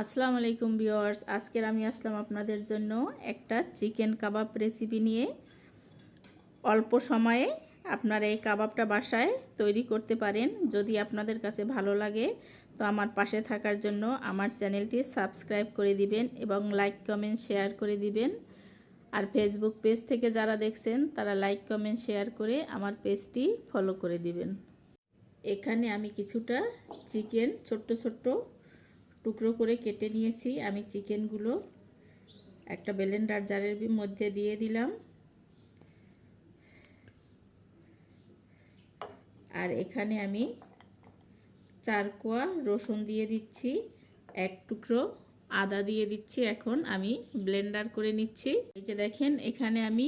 আসসালামু আলাইকুম ভিউয়ার্স, আজকের আমি আসলাম আপনাদের জন্য একটা চিকেন কাবাব রেসিপি নিয়ে। অল্প সময়ে আপনারা এই কাবাবটা বাসায় তৈরি করতে পারেন, যদি আপনাদের কাছে ভালো লাগে। তো আমার পাশে থাকার জন্য আমার চ্যানেলটি সাবস্ক্রাইব করে দিবেন এবং লাইক, কমেন্ট, শেয়ার করে দিবেন। আর ফেসবুক পেজ থেকে যারা দেখছেন, তারা লাইক, কমেন্ট, শেয়ার করে আমার পেজটি ফলো করে দিবেন। এখানে আমি কিছুটা চিকেন, ছোট্ট ছোট্ট টুকরো করে কেটে নিয়েছি। আমি চিকেনগুলো একটা ব্লেন্ডার জারের মধ্যে দিয়ে দিলাম। আর এখানে আমি চার কোয়া রসুন দিয়ে দিচ্ছি, এক টুকরো আদা দিয়ে দিচ্ছি এখন আমি ব্লেন্ডার করে নিচ্ছি। এই যে দেখেন, এখানে আমি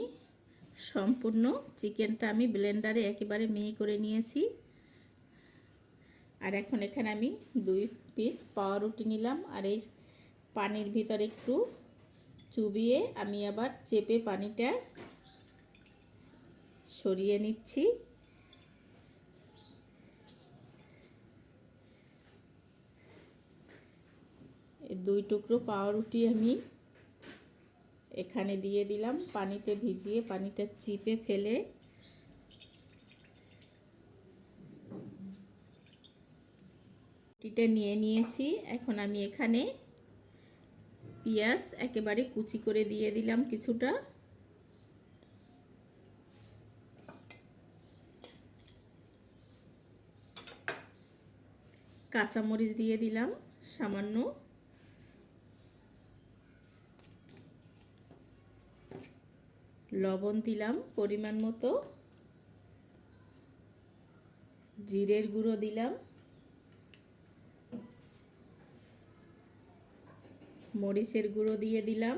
সম্পূর্ণ চিকেনটা আমি ব্লেন্ডারে একেবারে মিহি করে নিয়েছি। আর এখন এখানে আমি দুই পিস পাউরুটি নিলাম আর এই পানির ভিতর একটু চুবিয়ে আমি আবার চেপে পানিটা সরিয়ে নিচ্ছি। দুই টুকরো পাউরুটি আমি এখানে দিয়ে দিলাম, পানিতে ভিজিয়ে পানিটা চিপে ফেলে রুটিটা নিয়ে নিয়েছি। এখন আমি এখানে পেঁয়াজ একেবারে কুচি করে দিয়ে দিলাম কিছুটা। কাঁচামরিচ দিয়ে দিলাম সামান্য। লবণ দিলাম পরিমাণ মতো। জিরের গুঁড়ো দিলাম। মরিচের গুঁড়ো দিয়ে দিলাম।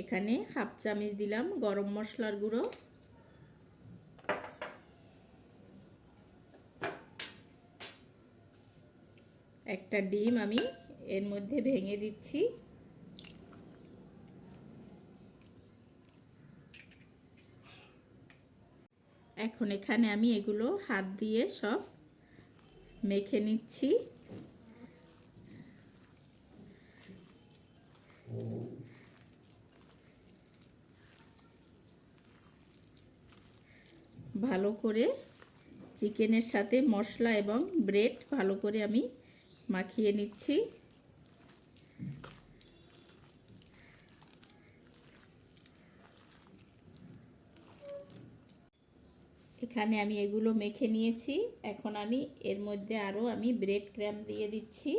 এখানে হাফ চামচ দিলাম গরম মশলার গুঁড়ো। একটা ডিম আমি এর মধ্যে ভেঙে দিচ্ছি। এখন এখানে আমি এগুলো হাত দিয়ে সব মেখে নিচ্ছি। ভালো করে চিকেনের সাথে মশলা এবং ব্রেড ভালো করে আমি মাখিয়ে নিচ্ছি। এখানে আমি এগুলো মেখে নিয়েছি। এখন আমি এর মধ্যে আরও আমি ব্রেড ক্র্যাম দিয়ে দিচ্ছি।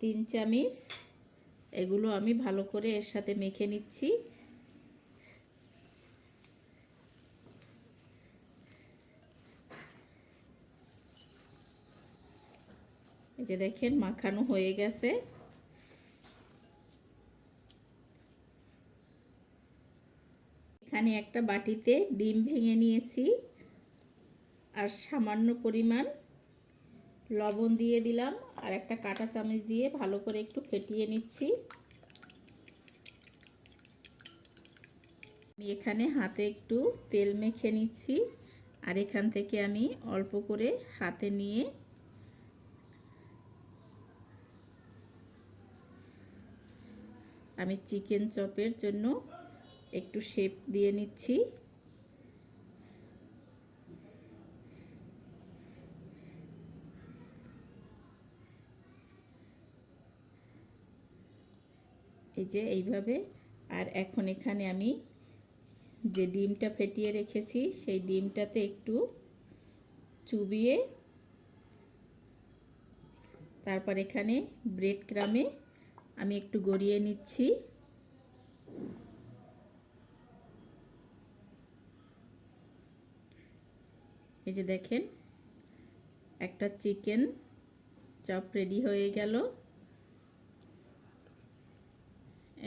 তিন চামিচ। এগুলো আমি ভালো করে এর সাথে মেখে নিচ্ছি। এই যে দেখেন, মাখানো হয়ে গেছে। এখানে একটা বাটিতে ডিম ভেঙে নিয়েছি আর সামান্য পরিমাণ লবণ দিয়ে দিলাম আর একটা কাটা চামচ দিয়ে ভালো করে একটু ফেটিয়ে নিচ্ছি। আমি এখানে হাতে একটু তেল মেখে নিচ্ছি আর এখান থেকে আমি অল্প করে হাতে নিয়ে আমি চিকেন চপের জন্য একটু শেপ দিয়ে নিচ্ছি। এই যে এইভাবে, আর এখন এখানে আমি যে ডিমটা ফেটিয়ে রেখেছি, সেই ডিমটাতে একটু চুবিয়ে, তারপর এখানে ব্রেড ক্রামে আমি একটু গড়িয়ে নিচ্ছি। এই যে দেখেন, একটা চিকেন চপ রেডি হয়ে গেল।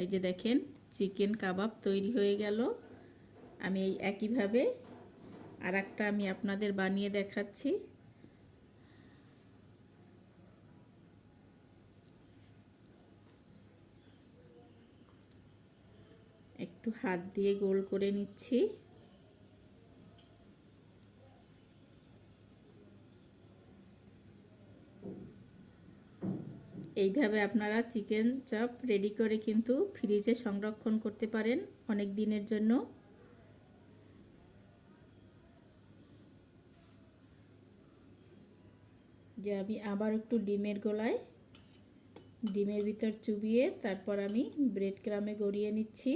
এই যে দেখেন, চিকেন কাবাব তৈরি হয়ে গেল। আমি এই একইভাবে আর একটা আমি আপনাদের বানিয়ে দেখাচ্ছি। একটু হাত দিয়ে গোল করে নিচ্ছি। এইভাবে আপনারা চিকেন চপ রেডি করে কিন্তু ফ্রিজে সংরক্ষণ করতে পারেন অনেক দিনের জন্য। যে আমি আবার একটু ডিমের গোলায় ডিমের ভিতর চুবিয়ে তারপর আমি ব্রেড ক্রামে গড়িয়ে নিচ্ছি।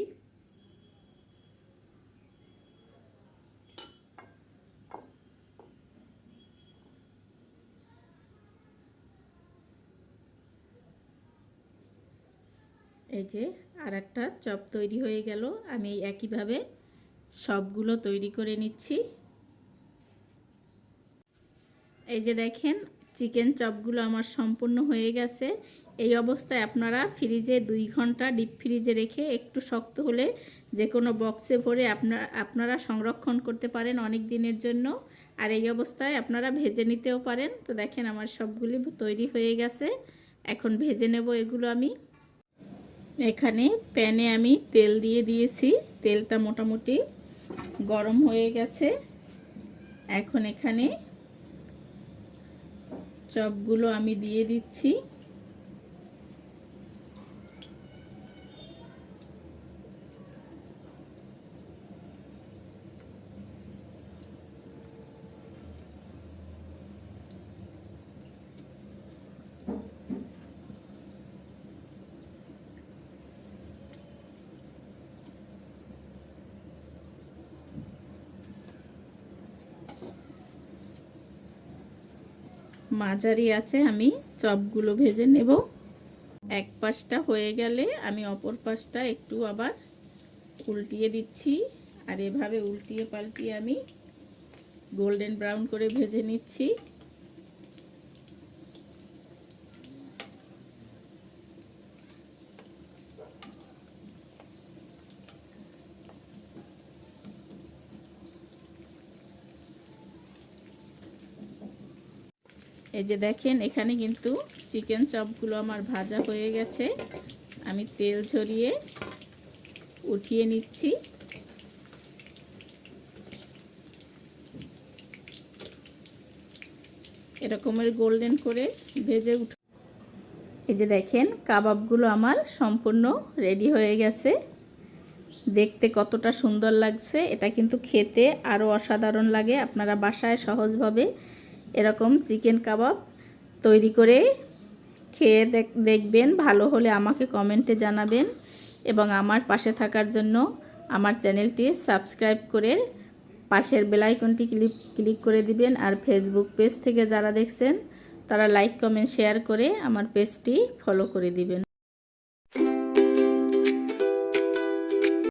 এই যে আর একটা চপ তৈরি হয়ে গেল। আমি একইভাবে সবগুলো তৈরি করে নিচ্ছি। এই যে দেখেন, চিকেন চপগুলো আমার সম্পূর্ণ হয়ে গেছে। এই অবস্থায় আপনারা ফ্রিজে দুই ঘণ্টা ডিপ ফ্রিজে রেখে একটু শক্ত হলে যে কোনো বক্সে ভরে আপনারা আপনারা সংরক্ষণ করতে পারেন অনেক দিনের জন্য। আর এই অবস্থায় আপনারা ভেজে নিতেও পারেন। তো দেখেন আমার সবগুলি তৈরি হয়ে গেছে। এখন ভেজে নেব এগুলো আমি। এখানে প্যানে আমি তেল দিয়ে দিয়েছি। তেলটা মোটামুটি গরম হয়ে গেছে। এখন এখানে চপগুলো আমি দিয়ে দিচ্ছি। মাঝারি আছে, আমি চপগুলো ভেজে নেব। এক পাশটা হয়ে গেলে আমি অপর পাশটা একটু আবার উল্টিয়ে দিচ্ছি। আর এভাবে উল্টিয়ে পাল্টিয়ে আমি গোল্ডেন ব্রাউন করে ভেজে নিচ্ছি। এই যে দেখেন, এখানে কিন্তু চিকেন চপগুলো আমার ভাজা হয়ে গেছে। আমি তেল ঝরিয়ে উঠিয়ে নিচ্ছি। এরকমের গোল্ডেন করে ভেজে উঠ এই যে দেখেন, কাবাবগুলো আমার সম্পূর্ণ রেডি হয়ে গেছে। দেখতে কতটা সুন্দর লাগছে। এটা কিন্তু খেতে আরও অসাধারণ লাগে। আপনারা বাসায় সহজভাবে এরকম চিকেন কাবাব তৈরি করে খেয়ে দেখবেন। ভালো হলে আমাকে কমেন্টে জানাবেন এবং আমার পাশে থাকার জন্য আমার চ্যানেলটি সাবস্ক্রাইব করে পাশের বেলাইকনটি ক্লিক ক্লিক করে দিবেন। আর ফেসবুক পেজ থেকে যারা দেখছেন, তারা লাইক, কমেন্ট, শেয়ার করে আমার পেজটি ফলো করে দিবেন।